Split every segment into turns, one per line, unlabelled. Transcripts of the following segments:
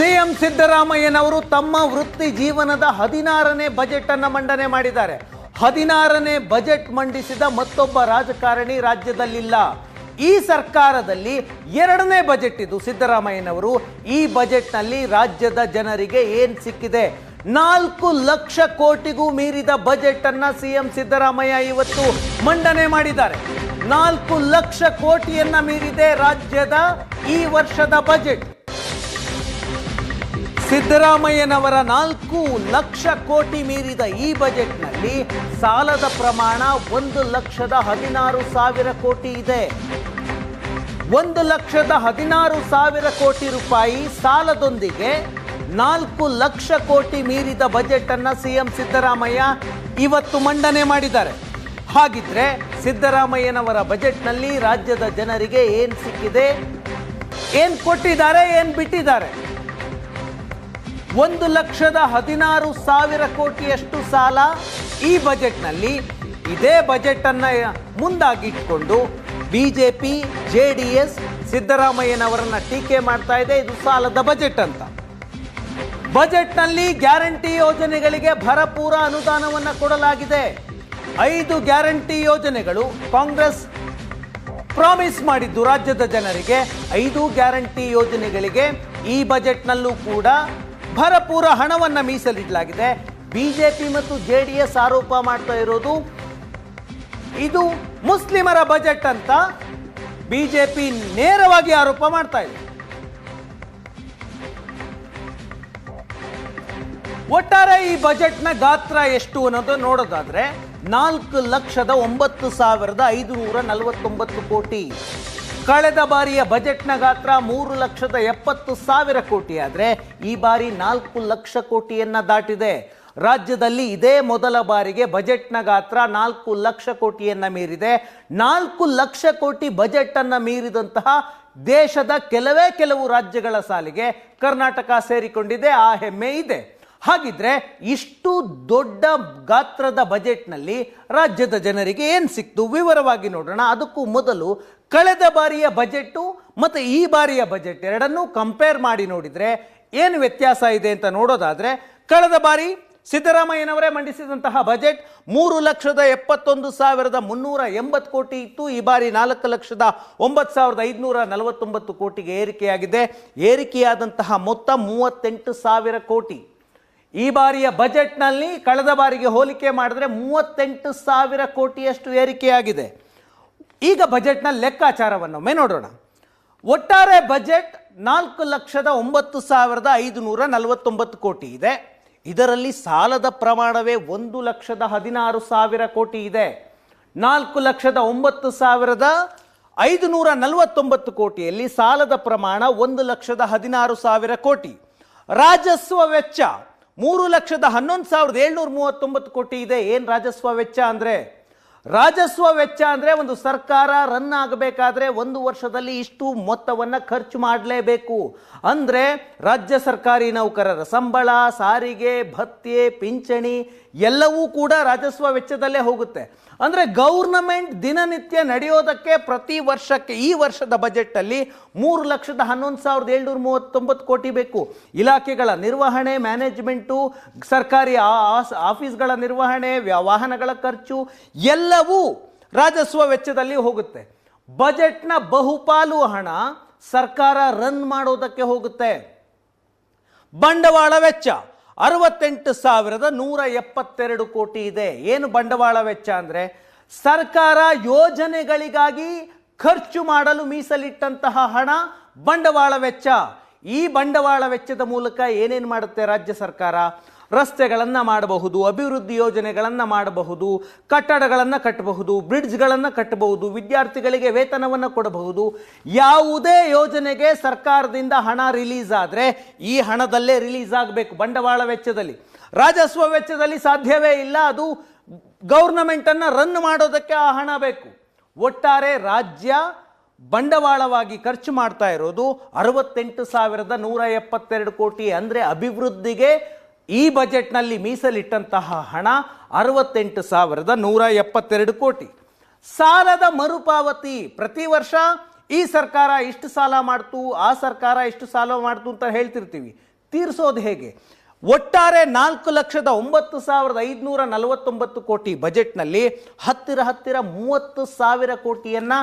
CM ಸಿದ್ದರಾಮಯ್ಯನವರು ತಮ್ಮ ವೃತ್ತಿ ಜೀವನದ ಹದಿನಾರನೇ ಬಜೆಟ್ ಅನ್ನು ಮಂಡನೆ ಮಾಡಿದ್ದಾರೆ. ಹದಿನಾರನೇ ಬಜೆಟ್ ಮಂಡಿಸಿದ ಮತ್ತೊಬ್ಬ ರಾಜಕಾರಣಿ ರಾಜ್ಯದಲ್ಲಿಲ್ಲ. ಈ ಸರ್ಕಾರದಲ್ಲಿ ಎರಡನೇ ಬಜೆಟ್ ಇದು ಸಿದ್ದರಾಮಯ್ಯನವರು. ಈ ಬಜೆಟ್ನಲ್ಲಿ ರಾಜ್ಯದ ಜನರಿಗೆ ಏನು ಸಿಕ್ಕಿದೆ? ನಾಲ್ಕು ಲಕ್ಷ ಕೋಟಿಗೂ ಮೀರಿದ ಬಜೆಟ್ ಅನ್ನ ಸಿಎಂ ಸಿದ್ದರಾಮಯ್ಯ ಇವತ್ತು ಮಂಡನೆ ಮಾಡಿದ್ದಾರೆ. ನಾಲ್ಕು ಲಕ್ಷ ಕೋಟಿಯನ್ನ ಮೀರಿದೆ ರಾಜ್ಯದ ಈ ವರ್ಷದ ಬಜೆಟ್. ಸಿದ್ದರಾಮಯ್ಯನವರ ನಾಲ್ಕು ಲಕ್ಷ ಕೋಟಿ ಮೀರಿದ ಈ ಬಜೆಟ್ನಲ್ಲಿ ಸಾಲದ ಪ್ರಮಾಣ ಒಂದು ಲಕ್ಷದ ಹದಿನಾರು ಸಾವಿರ ಕೋಟಿ ಇದೆ. ಒಂದು ಲಕ್ಷದ ಹದಿನಾರು ಸಾವಿರ ಕೋಟಿ ರೂಪಾಯಿ ಸಾಲದೊಂದಿಗೆ ನಾಲ್ಕು ಲಕ್ಷ ಕೋಟಿ ಮೀರಿದ ಬಜೆಟ್ ಅನ್ನ ಸಿಎಂ ಸಿದ್ದರಾಮಯ್ಯ ಇವತ್ತು ಮಂಡನೆ ಮಾಡಿದ್ದಾರೆ. ಹಾಗಿದ್ರೆ ಸಿದ್ದರಾಮಯ್ಯನವರ ಬಜೆಟ್ನಲ್ಲಿ ರಾಜ್ಯದ ಜನರಿಗೆ ಏನ್ ಸಿಕ್ಕಿದೆ? ಏನ್ ಕೊಟ್ಟಿದ್ದಾರೆ? ಏನ್ ಬಿಟ್ಟಿದ್ದಾರೆ? ಒಂದು ಲಕ್ಷದ ಹದಿನಾರು ಸಾವಿರ ಕೋಟಿಯಷ್ಟು ಸಾಲ ಈ ಬಜೆಟ್ನಲ್ಲಿ ಇದೇ ಬಜೆಟ್ ಅನ್ನ ಮುಂದಾಗಿಟ್ಕೊಂಡು ಬಿಜೆಪಿ, ಜೆ ಡಿ ಎಸ್ ಸಿದ್ದರಾಮಯ್ಯನವರನ್ನ ಟೀಕೆ ಮಾಡ್ತಾ ಇದೆ. ಇದು ಸಾಲದ ಬಜೆಟ್ ಅಂತ. ಬಜೆಟ್ನಲ್ಲಿ ಗ್ಯಾರಂಟಿ ಯೋಜನೆಗಳಿಗೆ ಭರಪೂರ ಅನುದಾನವನ್ನು ಕೊಡಲಾಗಿದೆ. ಐದು ಗ್ಯಾರಂಟಿ ಯೋಜನೆಗಳು ಕಾಂಗ್ರೆಸ್ ಪ್ರಾಮಿಸ್ ಮಾಡಿದ್ದು ರಾಜ್ಯದ ಜನರಿಗೆ. ಐದು ಗ್ಯಾರಂಟಿ ಯೋಜನೆಗಳಿಗೆ ಈ ಬಜೆಟ್ನಲ್ಲೂ ಕೂಡ ಭರಪೂರ ಹಣವನ್ನು ಮೀಸಲಿಡಲಾಗಿದೆ. ಬಿಜೆಪಿ ಮತ್ತು ಜೆ ಡಿ ಎಸ್ ಆರೋಪ ಮಾಡ್ತಾ ಇರೋದು ಇದು ಮುಸ್ಲಿಮರ ಬಜೆಟ್ ಅಂತ ಬಿಜೆಪಿ ನೇರವಾಗಿ ಆರೋಪ ಮಾಡ್ತಾ ಇದೆ. ಒಟ್ಟಾರೆ ಈ ಬಜೆಟ್ನ ಗಾತ್ರ ಎಷ್ಟು ಅನ್ನೋದು ನೋಡೋದಾದ್ರೆ ನಾಲ್ಕು ಲಕ್ಷದ ಒಂಬತ್ತು ಸಾವಿರದ ಐದುನೂರ ನಲವತ್ತೊಂಬತ್ತು ಕೋಟಿ. ಕಳೆದ ಬಾರಿಯ ಬಜೆಟ್ನ ಗಾತ್ರ ಮೂರು ಲಕ್ಷದ ಎಪ್ಪತ್ತು ಸಾವಿರ ಕೋಟಿ ಆದರೆ ಈ ಬಾರಿ ನಾಲ್ಕು ಲಕ್ಷ ಕೋಟಿಯನ್ನ ದಾಟಿದೆ. ರಾಜ್ಯದಲ್ಲಿ ಇದೇ ಮೊದಲ ಬಾರಿಗೆ ಬಜೆಟ್ನ ಗಾತ್ರ ನಾಲ್ಕು ಲಕ್ಷ ಕೋಟಿಯನ್ನ ಮೀರಿದೆ. ನಾಲ್ಕು ಲಕ್ಷ ಕೋಟಿ ಬಜೆಟ್ ಅನ್ನ ಮೀರಿದಂತಹ ದೇಶದ ಕೆಲವೇ ಕೆಲವು ರಾಜ್ಯಗಳ ಸಾಲಿಗೆ ಕರ್ನಾಟಕ ಸೇರಿಕೊಂಡಿದೆ. ಆ ಹೆಮ್ಮೆ ಇದೆ. ಹಾಗಿದ್ರೆ ಇಷ್ಟು ದೊಡ್ಡ ಗಾತ್ರದ ಬಜೆಟ್ನಲ್ಲಿ ರಾಜ್ಯದ ಜನರಿಗೆ ಏನು ಸಿಕ್ತು? ವಿವರವಾಗಿ ನೋಡೋಣ. ಅದಕ್ಕೂ ಮೊದಲು ಕಳೆದ ಬಾರಿಯ ಬಜೆಟ್ಟು ಮತ್ತು ಈ ಬಾರಿಯ ಬಜೆಟ್ ಎರಡನ್ನೂ ಕಂಪೇರ್ ಮಾಡಿ ನೋಡಿದರೆ ಏನು ವ್ಯತ್ಯಾಸ ಇದೆ ಅಂತ ನೋಡೋದಾದರೆ, ಕಳೆದ ಬಾರಿ ಸಿದ್ದರಾಮಯ್ಯನವರೇ ಮಂಡಿಸಿದಂತಹ ಬಜೆಟ್ ಮೂರು ಲಕ್ಷದ ಎಪ್ಪತ್ತೊಂದು ಸಾವಿರದ ಮುನ್ನೂರ ಎಂಬತ್ತು ಕೋಟಿ ಇತ್ತು. ಈ ಬಾರಿ ನಾಲ್ಕು ಲಕ್ಷದ ಒಂಬತ್ತು ಸಾವಿರದ ಐದುನೂರ ನಲವತ್ತೊಂಬತ್ತು ಕೋಟಿಗೆ ಏರಿಕೆಯಾಗಿದೆ. ಏರಿಕೆಯಾದಂತಹ ಮೊತ್ತ ಮೂವತ್ತೆಂಟು ಸಾವಿರ ಕೋಟಿ. ಈ ಬಾರಿಯ ಬಜೆಟ್ನಲ್ಲಿ ಕಳೆದ ಬಾರಿಗೆ ಹೋಲಿಕೆ ಮಾಡಿದ್ರೆ ಮೂವತ್ತೆಂಟು ಸಾವಿರ ಕೋಟಿಯಷ್ಟು ಏರಿಕೆಯಾಗಿದೆ. ಈಗ ಬಜೆಟ್ನ ಲೆಕ್ಕಾಚಾರವನ್ನೊಮ್ಮೆ ನೋಡೋಣ. ಒಟ್ಟಾರೆ ಬಜೆಟ್ ನಾಲ್ಕು ಲಕ್ಷದ ಒಂಬತ್ತು ಸಾವಿರದ ಐದುನೂರ ನಲವತ್ತೊಂಬತ್ತು ಕೋಟಿ ಇದೆ. ಇದರಲ್ಲಿ ಸಾಲದ ಪ್ರಮಾಣವೇ ಒಂದು ಲಕ್ಷದ ಹದಿನಾರು ಸಾವಿರ ಕೋಟಿ ಇದೆ. ನಾಲ್ಕು ಲಕ್ಷದ ಒಂಬತ್ತು ಸಾವಿರದ ಐದುನೂರ ನಲವತ್ತೊಂಬತ್ತು ಕೋಟಿಯಲ್ಲಿ ಸಾಲದ ಪ್ರಮಾಣ ಒಂದು ಲಕ್ಷದ ಹದಿನಾರು ಸಾವಿರ ಕೋಟಿ. ರಾಜಸ್ವ ವೆಚ್ಚ ಮೂರು ಲಕ್ಷದ ಹನ್ನೊಂದು ಸಾವಿರದ ಏಳ್ನೂರ ಮೂವತ್ತೊಂಬತ್ತು ಕೋಟಿ ಇದೆ. ಏನು ರಾಜಸ್ವ ವೆಚ್ಚ ಅಂದರೆ? ರಾಜಸ್ವ ವೆಚ್ಚ ಅಂದರೆ ಒಂದು ಸರ್ಕಾರ ರನ್ ಆಗಬೇಕಾದ್ರೆ ಒಂದು ವರ್ಷದಲ್ಲಿ ಇಷ್ಟು ಮೊತ್ತವನ್ನು ಖರ್ಚು ಮಾಡಲೇಬೇಕು. ಅಂದರೆ ರಾಜ್ಯ ಸರ್ಕಾರಿ ನೌಕರರ ಸಂಬಳ, ಸಾರಿಗೆ, ಭತ್ಯೆ, ಪಿಂಚಣಿ ಎಲ್ಲವೂ ಕೂಡ ರಾಜಸ್ವ ವೆಚ್ಚದಲ್ಲೇ ಹೋಗುತ್ತೆ. ಅಂದರೆ ಗೌರ್ನಮೆಂಟ್ ದಿನನಿತ್ಯ ನಡೆಯೋದಕ್ಕೆ ಪ್ರತಿ ವರ್ಷಕ್ಕೆ ಈ ವರ್ಷದ ಬಜೆಟ್ಟಲ್ಲಿ ಮೂರು ಲಕ್ಷದ ಹನ್ನೊಂದು ಸಾವಿರದ ಏಳ್ನೂರ ಮೂವತ್ತೊಂಬತ್ತು ಕೋಟಿ ಬೇಕು. ಇಲಾಖೆಗಳ ನಿರ್ವಹಣೆ, ಮ್ಯಾನೇಜ್ಮೆಂಟು, ಸರ್ಕಾರಿ ಆಫೀಸ್ಗಳ ನಿರ್ವಹಣೆ ವಾಹನಗಳ ಖರ್ಚು, ಎಲ್ಲವೂ ರಾಜಸ್ವ ವೆಚ್ಚದಲ್ಲಿ ಹೋಗುತ್ತೆ. ಬಜೆಟ್ನ ಬಹುಪಾಲು ಹಣ ಸರ್ಕಾರ ರನ್ ಮಾಡೋದಕ್ಕೆ ಹೋಗುತ್ತೆ. ಬಂಡವಾಳ ವೆಚ್ಚ. ಅರವತ್ತೆಂಟು ಸಾವಿರದ ನೂರ ಎಪ್ಪತ್ತೆರಡು ಕೋಟಿ ಇದೆ. ಏನು ಬಂಡವಾಳ ವೆಚ್ಚ ಅಂದರೆ, ಸರ್ಕಾರ ಯೋಜನೆಗಳಿಗಾಗಿ ಖರ್ಚು ಮಾಡಲು ಮೀಸಲಿಟ್ಟಂತಹ ಹಣ ಬಂಡವಾಳ ವೆಚ್ಚ. ಈ ಬಂಡವಾಳ ವೆಚ್ಚದ ಮೂಲಕ ಏನೇನು ಮಾಡುತ್ತೆ ರಾಜ್ಯ ಸರ್ಕಾರ? ರಸ್ತೆಗಳನ್ನು ಮಾಡಬಹುದು, ಅಭಿವೃದ್ಧಿ ಯೋಜನೆಗಳನ್ನು ಮಾಡಬಹುದು, ಕಟ್ಟಡಗಳನ್ನು ಕಟ್ಟಬಹುದು, ಬ್ರಿಡ್ಜ್ಗಳನ್ನು ಕಟ್ಟಬಹುದು, ವಿದ್ಯಾರ್ಥಿಗಳಿಗೆ ವೇತನವನ್ನು ಕೊಡಬಹುದು. ಯಾವುದೇ ಯೋಜನೆಗೆ ಸರ್ಕಾರದಿಂದ ಹಣ ರಿಲೀಸ್ ಆದರೆ ಈ ಹಣದಲ್ಲೇ ರಿಲೀಸ್ ಆಗಬೇಕು ಬಂಡವಾಳ ವೆಚ್ಚದಲ್ಲಿ. ರಾಜಸ್ವ ವೆಚ್ಚದಲ್ಲಿ ಸಾಧ್ಯವೇ ಇಲ್ಲ, ಅದು ಗೌರ್ನಮೆಂಟನ್ನು ರನ್ ಮಾಡೋದಕ್ಕೆ ಆ ಹಣ ಬೇಕು. ಒಟ್ಟಾರೆ ರಾಜ್ಯ ಬಂಡವಾಳವಾಗಿ ಖರ್ಚು ಮಾಡ್ತಾ ಇರೋದು ಅರವತ್ತೆಂಟು ಸಾವಿರದ ನೂರ ಎಪ್ಪತ್ತೆರಡು ಕೋಟಿ, ಅಂದರೆ ಅಭಿವೃದ್ಧಿಗೆ ಈ ಬಜೆಟ್ನಲ್ಲಿ ಮೀಸಲಿಟ್ಟಂತಹ ಹಣ ಅರವತ್ತೆಂಟು ಸಾವಿರದ ನೂರ ಎಪ್ಪತ್ತೆರಡು ಕೋಟಿ. ಸಾಲದ ಮರುಪಾವತಿ ಪ್ರತಿ ವರ್ಷ ಈ ಸರ್ಕಾರ ಇಷ್ಟು ಸಾಲ ಮಾಡ್ತು, ಆ ಸರ್ಕಾರ ಇಷ್ಟು ಸಾಲ ಮಾಡ್ತು ಅಂತ ಹೇಳ್ತಿರ್ತೀವಿ. ತೀರಿಸೋದು ಹೇಗೆ? ಒಟ್ಟಾರೆ ನಾಲ್ಕು ಲಕ್ಷದ ಒಂಬತ್ತು ಸಾವಿರದ ಐದುನೂರ ನಲವತ್ತೊಂಬತ್ತು ಕೋಟಿ ಬಜೆಟ್ನಲ್ಲಿ ಹತ್ತಿರ ಹತ್ತಿರ ಮೂವತ್ತು ಸಾವಿರ ಕೋಟಿಯನ್ನ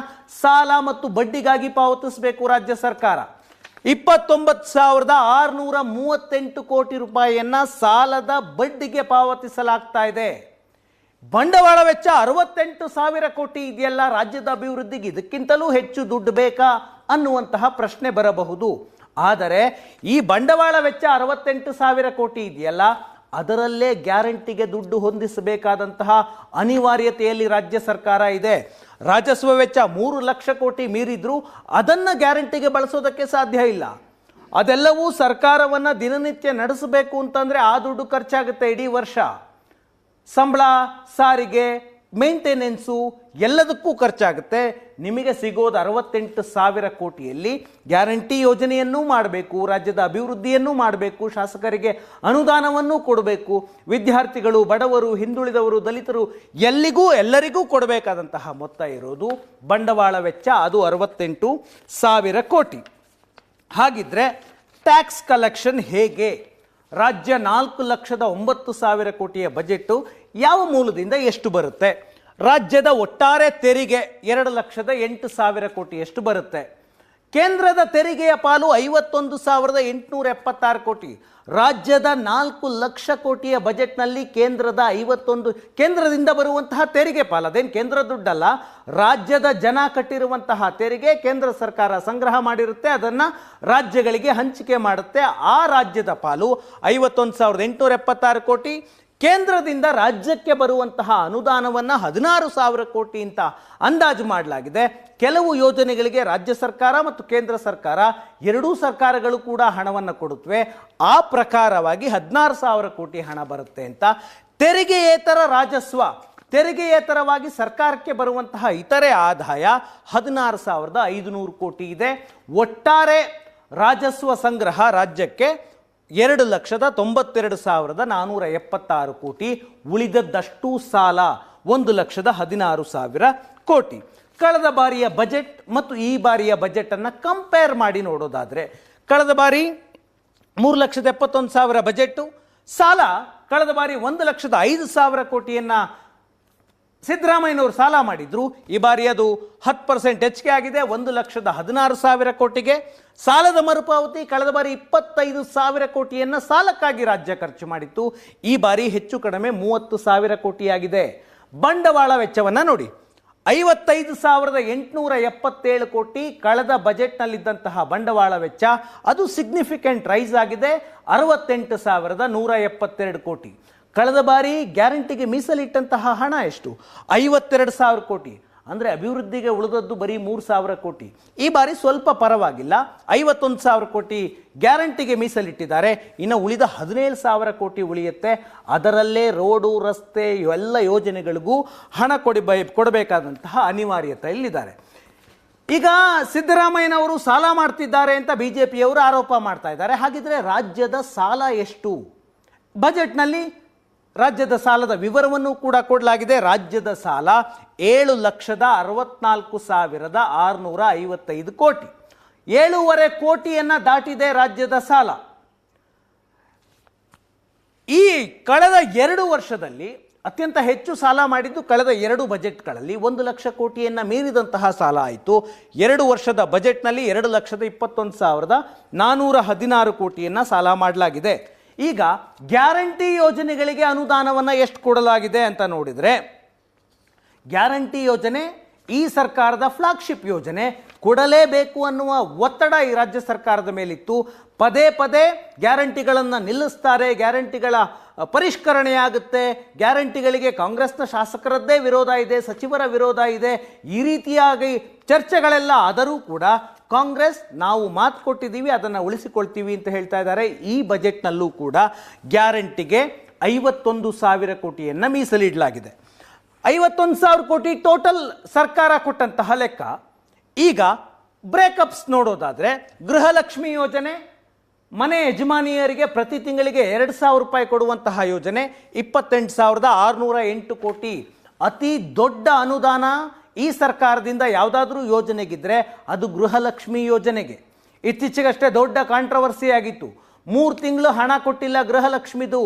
ಸಾಲ ಮತ್ತು ಬಡ್ಡಿಗಾಗಿ ಪಾವತಿಸಬೇಕು ರಾಜ್ಯ ಸರ್ಕಾರ. ಇಪ್ಪತ್ತೊಂಬತ್ತು ಸಾವಿರದ ಆರುನೂರ ಮೂವತ್ತೆಂಟು ಕೋಟಿ ರೂಪಾಯಿಯನ್ನ ಸಾಲದ ಬಡ್ಡಿಗೆ ಪಾವತಿಸಲಾಗ್ತಾ ಇದೆ. ಬಂಡವಾಳ ವೆಚ್ಚ ಅರವತ್ತೆಂಟು ಸಾವಿರ ಕೋಟಿ ಇದೆಯಲ್ಲ, ರಾಜ್ಯದ ಅಭಿವೃದ್ಧಿಗೆ ಇದಕ್ಕಿಂತಲೂ ಹೆಚ್ಚು ದುಡ್ಡು ಬೇಕಾ ಅನ್ನುವಂತಹ ಪ್ರಶ್ನೆ ಬರಬಹುದು. ಆದರೆ ಈ ಬಂಡವಾಳ ವೆಚ್ಚ ಅರವತ್ತೆಂಟು ಸಾವಿರ ಕೋಟಿ ಇದೆಯಲ್ಲ ಅದರಲ್ಲೇ ಗ್ಯಾರಂಟಿಗೆ ದುಡ್ಡು ಹೊಂದಿಸಬೇಕಾದಂತಹ ಅನಿವಾರ್ಯತೆಯಲ್ಲಿ ರಾಜ್ಯ ಸರ್ಕಾರ ಇದೆ. ರಾಜಸ್ವ ವೆಚ್ಚ ಮೂರು ಲಕ್ಷ ಕೋಟಿ ಮೀರಿದ್ರೂ ಅದನ್ನು ಗ್ಯಾರಂಟಿಗೆ ಬಳಸೋದಕ್ಕೆ ಸಾಧ್ಯ ಇಲ್ಲ. ಅದೆಲ್ಲವೂ ಸರ್ಕಾರವನ್ನು ದಿನನಿತ್ಯ ನಡೆಸಬೇಕು ಅಂತಂದರೆ ಆ ದುಡ್ಡು ಖರ್ಚಾಗುತ್ತೆ ಇಡೀ ವರ್ಷ. ಸಂಬಳ, ಸಾರಿಗೆ ಮೇಂಟೆನೆನ್ಸು ಎಲ್ಲದಕ್ಕೂ ಖರ್ಚಾಗುತ್ತೆ. ನಿಮಗೆ ಸಿಗೋದು ಅರವತ್ತೆಂಟು ಸಾವಿರ ಕೋಟಿಯಲ್ಲಿ ಗ್ಯಾರಂಟಿ ಯೋಜನೆಯನ್ನೂ ಮಾಡಬೇಕು, ರಾಜ್ಯದ ಅಭಿವೃದ್ಧಿಯನ್ನೂ ಮಾಡಬೇಕು, ಶಾಸಕರಿಗೆ ಅನುದಾನವನ್ನು ಕೊಡಬೇಕು. ವಿದ್ಯಾರ್ಥಿಗಳು, ಬಡವರು, ಹಿಂದುಳಿದವರು, ದಲಿತರು ಎಲ್ಲಿಗೂ ಎಲ್ಲರಿಗೂ ಕೊಡಬೇಕಾದಂತಹ ಮೊತ್ತ ಇರೋದು ಬಂಡವಾಳ ವೆಚ್ಚ, ಅದು ಅರವತ್ತೆಂಟು ಸಾವಿರ ಕೋಟಿ. ಹಾಗಿದ್ರೆ ಟ್ಯಾಕ್ಸ್ ಕಲೆಕ್ಷನ್ ಹೇಗೆ? ರಾಜ್ಯ ನಾಲ್ಕು ಲಕ್ಷದ ಒಂಬತ್ತು ಸಾವಿರ ಕೋಟಿಯ ಬಜೆಟ್ಟು ಯಾವ ಮೂಲದಿಂದ ಎಷ್ಟು ಬರುತ್ತೆ? ರಾಜ್ಯದ ಒಟ್ಟಾರೆ ತೆರಿಗೆ ಎರಡು ಲಕ್ಷದ ಎಂಟು ಸಾವಿರ ಕೋಟಿ ಎಷ್ಟು ಬರುತ್ತೆ? ಕೇಂದ್ರದ ತೆರಿಗೆಯ ಪಾಲು ಐವತ್ತೊಂದು ಸಾವಿರದ ಎಂಟುನೂರ ಎಪ್ಪತ್ತಾರು ಕೋಟಿ. ರಾಜ್ಯದ ನಾಲ್ಕು ಲಕ್ಷ ಕೋಟಿಯ ಬಜೆಟ್ನಲ್ಲಿ ಕೇಂದ್ರದ ಐವತ್ತೊಂದು, ಕೇಂದ್ರದಿಂದ ಬರುವಂತಹ ತೆರಿಗೆ ಪಾಲು, ಅದೇನು ಕೇಂದ್ರ ದುಡ್ಡಲ್ಲ, ರಾಜ್ಯದ ಜನ ಕಟ್ಟಿರುವಂತಹ ತೆರಿಗೆ ಕೇಂದ್ರ ಸರ್ಕಾರ ಸಂಗ್ರಹ ಮಾಡಿರುತ್ತೆ, ಅದನ್ನು ರಾಜ್ಯಗಳಿಗೆ ಹಂಚಿಕೆ ಮಾಡುತ್ತೆ. ಆ ರಾಜ್ಯದ ಪಾಲು ಐವತ್ತೊಂದು ಸಾವಿರದ ಎಂಟುನೂರ ಎಪ್ಪತ್ತಾರು ಕೋಟಿ. ಕೇಂದ್ರದಿಂದ ರಾಜ್ಯಕ್ಕೆ ಬರುವಂತಹ ಅನುದಾನವನ್ನು ಹದಿನಾರು ಸಾವಿರ ಕೋಟಿ ಅಂತ ಅಂದಾಜು ಮಾಡಲಾಗಿದೆ. ಕೆಲವು ಯೋಜನೆಗಳಿಗೆ ರಾಜ್ಯ ಸರ್ಕಾರ ಮತ್ತು ಕೇಂದ್ರ ಸರ್ಕಾರ ಎರಡೂ ಸರ್ಕಾರಗಳು ಕೂಡ ಹಣವನ್ನು ಕೊಡುತ್ತವೆ. ಆ ಪ್ರಕಾರವಾಗಿ ಹದಿನಾರು ಸಾವಿರ ಕೋಟಿ ಹಣ ಬರುತ್ತೆ ಅಂತ. ತೆರಿಗೆಯೇತರ ರಾಜಸ್ವ, ತೆರಿಗೆಯೇತರವಾಗಿ ಸರ್ಕಾರಕ್ಕೆ ಬರುವಂತಹ ಇತರೆ ಆದಾಯ ಹದಿನಾರು ಸಾವಿರದ ಐದುನೂರು ಕೋಟಿ ಇದೆ. ಒಟ್ಟಾರೆ ರಾಜಸ್ವ ಸಂಗ್ರಹ ರಾಜ್ಯಕ್ಕೆ ಎರಡು ಲಕ್ಷದ ತೊಂಬತ್ತೆರಡು ಸಾವಿರದ ನಾನ್ನೂರ ಎಪ್ಪತ್ತಾರು ಕೋಟಿ, ಉಳಿದದ್ದಷ್ಟು ಸಾಲ ಒಂದು ಲಕ್ಷದ ಹದಿನಾರು ಸಾವಿರ ಕೋಟಿ. ಕಳೆದ ಬಾರಿಯ ಬಜೆಟ್ ಮತ್ತು ಈ ಬಾರಿಯ ಬಜೆಟನ್ನು ಕಂಪೇರ್ ಮಾಡಿ ನೋಡೋದಾದರೆ, ಕಳೆದ ಬಾರಿ ಮೂರು ಲಕ್ಷದ ಎಪ್ಪತ್ತೊಂದು ಸಾವಿರ ಬಜೆಟ್ಟು, ಸಾಲ ಕಳೆದ ಬಾರಿ ಒಂದು ಲಕ್ಷದ ಐದು ಸಾವಿರ ಕೋಟಿಯನ್ನು ಸಿದ್ದರಾಮಯ್ಯನವರು ಸಾಲ ಮಾಡಿದ್ರು. ಈ ಬಾರಿ ಅದು ಹತ್ತು ಪರ್ಸೆಂಟ್ ಹೆಚ್ಚಿಗೆ ಆಗಿದೆ. ಒಂದು ಲಕ್ಷದ ಹದಿನಾರು ಸಾವಿರ ಕೋಟಿಗೆ. ಸಾಲದ ಮರುಪಾವತಿ ಕಳೆದ ಬಾರಿ ಇಪ್ಪತ್ತೈದು ಸಾವಿರ ಕೋಟಿಯನ್ನು ಸಾಲಕ್ಕಾಗಿ ರಾಜ್ಯ ಖರ್ಚು ಮಾಡಿತ್ತು. ಈ ಬಾರಿ ಹೆಚ್ಚು ಕಡಿಮೆ ಮೂವತ್ತು ಸಾವಿರ ಕೋಟಿಯಾಗಿದೆ. ಬಂಡವಾಳ ವೆಚ್ಚವನ್ನು ನೋಡಿ. ಐವತ್ತೈದು ಸಾವಿರದ ಎಂಟುನೂರ ಎಪ್ಪತ್ತೇಳು ಕೋಟಿ ಕಳೆದ ಬಜೆಟ್ನಲ್ಲಿದ್ದಂತಹ ಬಂಡವಾಳ ವೆಚ್ಚ ಅದು ಸಿಗ್ನಿಫಿಕೆಂಟ್ ರೈಸ್ ಆಗಿದೆ. ಅರವತ್ತೆಂಟು ಸಾವಿರದ ನೂರ ಎಪ್ಪತ್ತೆರಡು ಕೋಟಿ. ಕಳೆದ ಬಾರಿ ಗ್ಯಾರಂಟಿಗೆ ಮೀಸಲಿಟ್ಟಂತಹ ಹಣ ಎಷ್ಟು? ಐವತ್ತೆರಡು ಸಾವಿರ ಕೋಟಿ. ಅಂದರೆ ಅಭಿವೃದ್ಧಿಗೆ ಉಳಿದದ್ದು ಬರೀ ಮೂರು ಸಾವಿರ ಕೋಟಿ. ಈ ಬಾರಿ ಸ್ವಲ್ಪ ಪರವಾಗಿಲ್ಲ. ಐವತ್ತೊಂದು ಸಾವಿರ ಕೋಟಿ ಗ್ಯಾರಂಟಿಗೆ ಮೀಸಲಿಟ್ಟಿದ್ದಾರೆ. ಇನ್ನು ಉಳಿದ ಹದಿನೇಳು ಸಾವಿರ ಕೋಟಿ ಉಳಿಯುತ್ತೆ. ಅದರಲ್ಲೇ ರೋಡು, ರಸ್ತೆ, ಇವೆಲ್ಲ ಯೋಜನೆಗಳಿಗೂ ಹಣ ಕೊಡಿ ಕೊಡಬೇಕಾದಂತಹ ಅನಿವಾರ್ಯತೆ ಇಲ್ಲಿದ್ದಾರೆ. ಈಗ ಸಿದ್ದರಾಮಯ್ಯನವರು ಸಾಲ ಮಾಡ್ತಿದ್ದಾರೆ ಅಂತ ಬಿ ಜೆ ಪಿಯವರು ಆರೋಪ ಮಾಡ್ತಾ ಇದ್ದಾರೆ. ಹಾಗಿದ್ರೆ ರಾಜ್ಯದ ಸಾಲ ಎಷ್ಟು? ಬಜೆಟ್ನಲ್ಲಿ ರಾಜ್ಯದ ಸಾಲದ ವಿವರವನ್ನು ಕೂಡ ಕೊಡಲಾಗಿದೆ. ರಾಜ್ಯದ ಸಾಲ ಏಳು ಲಕ್ಷದ ಅರವತ್ನಾಲ್ಕು ಸಾವಿರದ ಆರುನೂರ ಐವತ್ತೈದು ಕೋಟಿ. ಏಳೂವರೆ ಕೋಟಿಯನ್ನು ದಾಟಿದೆ ರಾಜ್ಯದ ಸಾಲ. ಈ ಕಳೆದ ಎರಡು ವರ್ಷದಲ್ಲಿ ಅತ್ಯಂತ ಹೆಚ್ಚು ಸಾಲ ಮಾಡಿದ್ದು ಕಳೆದ ಎರಡು ಬಜೆಟ್ಗಳಲ್ಲಿ ಒಂದು ಲಕ್ಷ ಕೋಟಿಯನ್ನು ಮೀರಿದಂತಹ ಸಾಲ ಆಯಿತು. ಎರಡು ವರ್ಷದ ಬಜೆಟ್ನಲ್ಲಿ ಎರಡು ಲಕ್ಷದ ಇಪ್ಪತ್ತೊಂದು ಸಾವಿರದ ನಾನ್ನೂರ ಹದಿನಾರು ಕೋಟಿಯನ್ನು ಸಾಲ ಮಾಡಲಾಗಿದೆ. ಈಗ ಗ್ಯಾರಂಟಿ ಯೋಜನೆಗಳಿಗೆ ಅನುದಾನವನ್ನು ಎಷ್ಟು ಕೊಡಲಾಗಿದೆ ಅಂತ ನೋಡಿದರೆ, ಗ್ಯಾರಂಟಿ ಯೋಜನೆ ಈ ಸರ್ಕಾರದ ಫ್ಲಾಗ್ಶಿಪ್ ಯೋಜನೆ. ಕೊಡಲೇಬೇಕು ಅನ್ನುವ ಒತ್ತಡ ಈ ರಾಜ್ಯ ಸರ್ಕಾರದ ಮೇಲಿತ್ತು. ಪದೇ ಪದೇ ಗ್ಯಾರಂಟಿಗಳನ್ನು ನಿಲ್ಲಿಸ್ತಾರೆ, ಗ್ಯಾರಂಟಿಗಳ ಪರಿಷ್ಕರಣೆಯಾಗುತ್ತೆ. ಗ್ಯಾರಂಟಿಗಳಿಗೆ ಕಾಂಗ್ರೆಸ್ನ ಶಾಸಕರದ್ದೇ ವಿರೋಧ ಇದೆ, ಸಚಿವರ ವಿರೋಧ ಇದೆ. ಈ ರೀತಿಯಾಗಿ ಚರ್ಚೆಗಳೆಲ್ಲ ಆದರೂ ಕೂಡ ಕಾಂಗ್ರೆಸ್ ನಾವು ಮಾತು ಕೊಟ್ಟಿದ್ದೀವಿ, ಅದನ್ನು ಉಳಿಸಿಕೊಳ್ತೀವಿ ಅಂತ ಹೇಳ್ತಾ ಇದ್ದಾರೆ. ಈ ಬಜೆಟ್ನಲ್ಲೂ ಕೂಡ ಗ್ಯಾರಂಟಿಗೆ ಐವತ್ತೊಂದು ಸಾವಿರ ಕೋಟಿಯನ್ನು ಮೀಸಲಿಡಲಾಗಿದೆ. ಐವತ್ತೊಂದು ಸಾವಿರ ಕೋಟಿ ಟೋಟಲ್ ಸರ್ಕಾರ ಕೊಟ್ಟಂತಹ ಲೆಕ್ಕ. ಈಗ ಬ್ರೇಕಪ್ಸ್ ನೋಡೋದಾದರೆ ಗೃಹಲಕ್ಷ್ಮಿ ಯೋಜನೆ, ಮನೆ ಯಜಮಾನಿಯರಿಗೆ ಪ್ರತಿ ತಿಂಗಳಿಗೆ ಎರಡು ಸಾವಿರ ರೂಪಾಯಿ ಕೊಡುವಂತಹ ಯೋಜನೆ, ಇಪ್ಪತ್ತೆಂಟು ಸಾವಿರದ ಆರುನೂರ ಎಂಟು ಕೋಟಿ. ಅತಿ ದೊಡ್ಡ ಅನುದಾನ ಈ ಸರ್ಕಾರದಿಂದ ಯಾವುದಾದ್ರೂ ಯೋಜನೆಗಿದ್ರೆ ಅದು ಗೃಹಲಕ್ಷ್ಮಿ ಯೋಜನೆಗೆ. ಇತ್ತೀಚೆಗಷ್ಟೇ ದೊಡ್ಡ ಕಾಂಟ್ರವರ್ಸಿ ಆಗಿತ್ತು. ಮೂರು ತಿಂಗಳು ಹಣ ಕೊಟ್ಟಿಲ್ಲ ಗೃಹಲಕ್ಷ್ಮಿದು.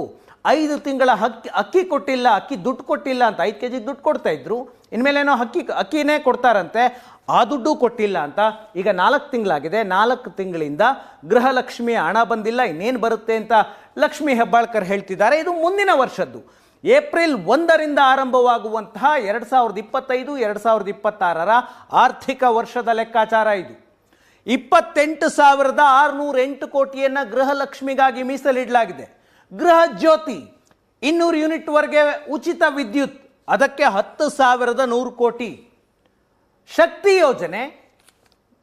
ಐದು ತಿಂಗಳ ಹಕ್ಕಿ, ಅಕ್ಕಿ ಕೊಟ್ಟಿಲ್ಲ, ಅಕ್ಕಿ ದುಡ್ಡು ಕೊಟ್ಟಿಲ್ಲ ಅಂತ ಐದು ಕೆ ಜಿ ದುಡ್ಡು ಕೊಡ್ತಾ ಇದ್ರು. ಇನ್ಮೇಲೇನೋ ಅಕ್ಕಿ, ಅಕ್ಕಿನೇ ಕೊಡ್ತಾರಂತೆ. ಆ ದುಡ್ಡು ಕೊಟ್ಟಿಲ್ಲ ಅಂತ ಈಗ ನಾಲ್ಕು ತಿಂಗಳಾಗಿದೆ. ನಾಲ್ಕು ತಿಂಗಳಿಂದ ಗೃಹಲಕ್ಷ್ಮಿಯ ಹಣ ಬಂದಿಲ್ಲ, ಇನ್ನೇನು ಬರುತ್ತೆ ಅಂತ ಲಕ್ಷ್ಮಿ ಹೆಬ್ಬಾಳ್ಕರ್ ಹೇಳ್ತಿದ್ದಾರೆ. ಇದು ಮುಂದಿನ ವರ್ಷದ್ದು. ಏಪ್ರಿಲ್ ಒಂದರಿಂದ ಆರಂಭವಾಗುವಂತಹ ಎರಡು ಸಾವಿರದ ಇಪ್ಪತ್ತೈದು, ಎರಡು ಸಾವಿರದ ಇಪ್ಪತ್ತಾರರ ಆರ್ಥಿಕ ವರ್ಷದ ಲೆಕ್ಕಾಚಾರ ಇದು. ಇಪ್ಪತ್ತೆಂಟು ಸಾವಿರದ ಆರುನೂರ ಎಂಟು ಕೋಟಿಯನ್ನು ಗೃಹಲಕ್ಷ್ಮಿಗಾಗಿ ಮೀಸಲಿಡಲಾಗಿದೆ. ಗೃಹ ಜ್ಯೋತಿ ಇನ್ನೂರು ಯೂನಿಟ್ವರೆಗೆ ಉಚಿತ ವಿದ್ಯುತ್, ಅದಕ್ಕೆ ಹತ್ತು ಸಾವಿರದ ನೂರು ಕೋಟಿ. ಶಕ್ತಿ ಯೋಜನೆ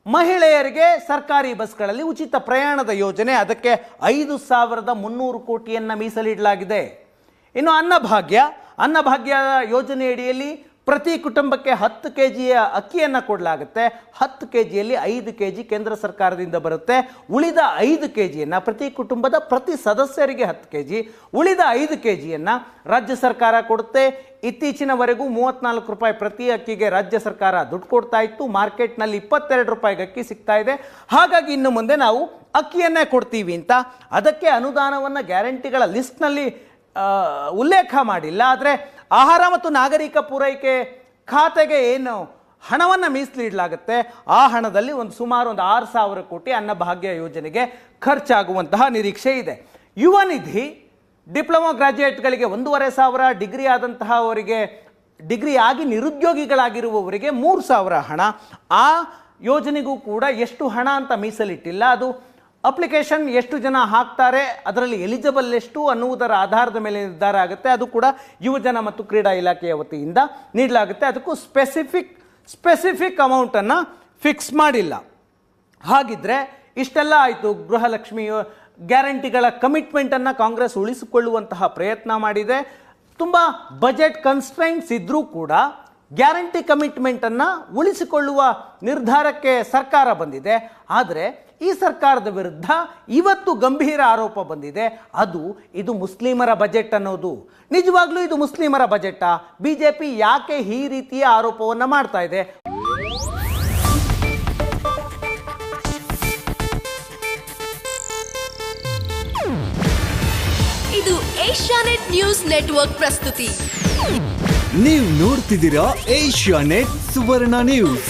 ಮಹಿಳೆಯರಿಗೆ ಸರ್ಕಾರಿ ಬಸ್ಗಳಲ್ಲಿ ಉಚಿತ ಪ್ರಯಾಣದ ಯೋಜನೆ, ಅದಕ್ಕೆ ಐದು ಸಾವಿರದ ಮುನ್ನೂರು ಕೋಟಿಯನ್ನು ಮೀಸಲಿಡಲಾಗಿದೆ. ಇನ್ನು ಅನ್ನಭಾಗ್ಯ. ಅನ್ನಭಾಗ್ಯ ಯೋಜನೆಯಡಿಯಲ್ಲಿ ಪ್ರತಿ ಕುಟುಂಬಕ್ಕೆ ಹತ್ತು ಕೆ ಜಿಯ ಅಕ್ಕಿಯನ್ನು ಕೊಡಲಾಗುತ್ತೆ. ಹತ್ತು ಕೆ ಜಿಯಲ್ಲಿ ಐದು ಕೆ ಜಿ ಕೇಂದ್ರ ಸರ್ಕಾರದಿಂದ ಬರುತ್ತೆ. ಉಳಿದ ಐದು ಕೆ ಜಿಯನ್ನು ಪ್ರತಿ ಕುಟುಂಬದ ಪ್ರತಿ ಸದಸ್ಯರಿಗೆ ಹತ್ತು ಕೆ ಜಿ ಉಳಿದ ಐದು ಕೆ ಜಿಯನ್ನು ರಾಜ್ಯ ಸರ್ಕಾರ ಕೊಡುತ್ತೆ. ಇತ್ತೀಚಿನವರೆಗೂ ಮೂವತ್ನಾಲ್ಕು ರೂಪಾಯಿ ಪ್ರತಿ ಅಕ್ಕಿಗೆ ರಾಜ್ಯ ಸರ್ಕಾರ ದುಡ್ಡು ಕೊಡ್ತಾ ಇತ್ತು. ಮಾರ್ಕೆಟ್ನಲ್ಲಿ ಇಪ್ಪತ್ತೆರಡು ರೂಪಾಯಿಗೆ ಅಕ್ಕಿ ಸಿಗ್ತಾ ಇದೆ. ಹಾಗಾಗಿ ಇನ್ನು ಮುಂದೆ ನಾವು ಅಕ್ಕಿಯನ್ನೇ ಕೊಡ್ತೀವಿ ಅಂತ. ಅದಕ್ಕೆ ಅನುದಾನವನ್ನು ಗ್ಯಾರಂಟಿಗಳ ಲಿಸ್ಟ್ನಲ್ಲಿ ಉಲ್ಲೇಖ ಮಾಡಿಲ್ಲ. ಆದರೆ ಆಹಾರ ಮತ್ತು ನಾಗರಿಕ ಪೂರೈಕೆ ಖಾತೆಗೆ ಏನು ಹಣವನ್ನು ಮೀಸಲಿಡಲಾಗುತ್ತೆ? ಆ ಹಣದಲ್ಲಿ ಒಂದು ಸುಮಾರು ಒಂದು ಆರು ಸಾವಿರ ಕೋಟಿ ಅನ್ನಭಾಗ್ಯ ಯೋಜನೆಗೆ ಖರ್ಚಾಗುವಂತಹ ನಿರೀಕ್ಷೆ ಇದೆ. ಯುವ ನಿಧಿ, ಡಿಪ್ಲೊಮಾ ಗ್ರಾಜ್ಯುಯೇಟ್ಗಳಿಗೆ ಒಂದೂವರೆ ಸಾವಿರ, ಡಿಗ್ರಿ ಆದಂತಹ ಅವರಿಗೆ ಡಿಗ್ರಿ ಆಗಿ ನಿರುದ್ಯೋಗಿಗಳಾಗಿರುವವರಿಗೆ ಮೂರು ಸಾವಿರ ಹಣ. ಆ ಯೋಜನೆಗೂ ಕೂಡ ಎಷ್ಟು ಹಣ ಅಂತ ಮೀಸಲಿಟ್ಟಿಲ್ಲ. ಅದು ಅಪ್ಲಿಕೇಶನ್ ಎಷ್ಟು ಜನ ಹಾಕ್ತಾರೆ, ಅದರಲ್ಲಿ ಎಲಿಜಿಬಲ್ ಎಷ್ಟು ಅನ್ನುವುದರ ಆಧಾರದ ಮೇಲೆ ನಿರ್ಧಾರ ಆಗುತ್ತೆ, ಅದು ಕೂಡ ಯುವಜನ ಮತ್ತು ಕ್ರೀಡಾ ಇಲಾಖೆಯ ವತಿಯಿಂದ ನೀಡಲಾಗುತ್ತೆ. ಅದಕ್ಕೂ ಸ್ಪೆಸಿಫಿಕ್ ಸ್ಪೆಸಿಫಿಕ್ ಅಮೌಂಟನ್ನು ಫಿಕ್ಸ್ ಮಾಡಿಲ್ಲ. ಹಾಗಿದ್ರೆ ಇಷ್ಟೆಲ್ಲ ಆಯಿತು, ಗೃಹಲಕ್ಷ್ಮಿ ಗ್ಯಾರಂಟಿಗಳ ಕಮಿಟ್ಮೆಂಟನ್ನು ಕಾಂಗ್ರೆಸ್ ಉಳಿಸಿಕೊಳ್ಳುವಂತಹ ಪ್ರಯತ್ನ ಮಾಡಿದೆ. ತುಂಬ ಬಜೆಟ್ ಕನ್ಸ್ಟ್ರೈನ್ಸ್ ಇದ್ದರೂ ಕೂಡ ಗ್ಯಾರಂಟಿ ಕಮಿಟ್ಮೆಂಟನ್ನು ಉಳಿಸಿಕೊಳ್ಳುವ ನಿರ್ಧಾರಕ್ಕೆ ಸರ್ಕಾರ ಬಂದಿದೆ. ಆದರೆ ಈ ಸರ್ಕಾರದ ವಿರುದ್ಧ ಇವತ್ತು ಗಂಭೀರ ಆರೋಪ ಬಂದಿದೆ. ಅದು ಇದು ಮುಸ್ಲಿಮರ ಬಜೆಟ್ ಅನ್ನೋದು. ನಿಜವಾಗ್ಲೂ ಇದು ಮುಸ್ಲಿಮರ ಬಜೆಟ್ಟಾ ಬಿ ಜೆ ಪಿ ಯಾಕೆ ಈ ರೀತಿಯ ಆರೋಪವನ್ನು ಮಾಡ್ತಾ ಇದೆ?
ಇದು ಏಷ್ಯಾನೆಟ್ ನ್ಯೂಸ್ ನೆಟ್ವರ್ಕ್ ಪ್ರಸ್ತುತಿ.
ನೀವು ನೋಡ್ತಿದ್ದೀರಾ ಏಷ್ಯಾ ನೆಟ್ ಸುವರ್ಣ ನ್ಯೂಸ್.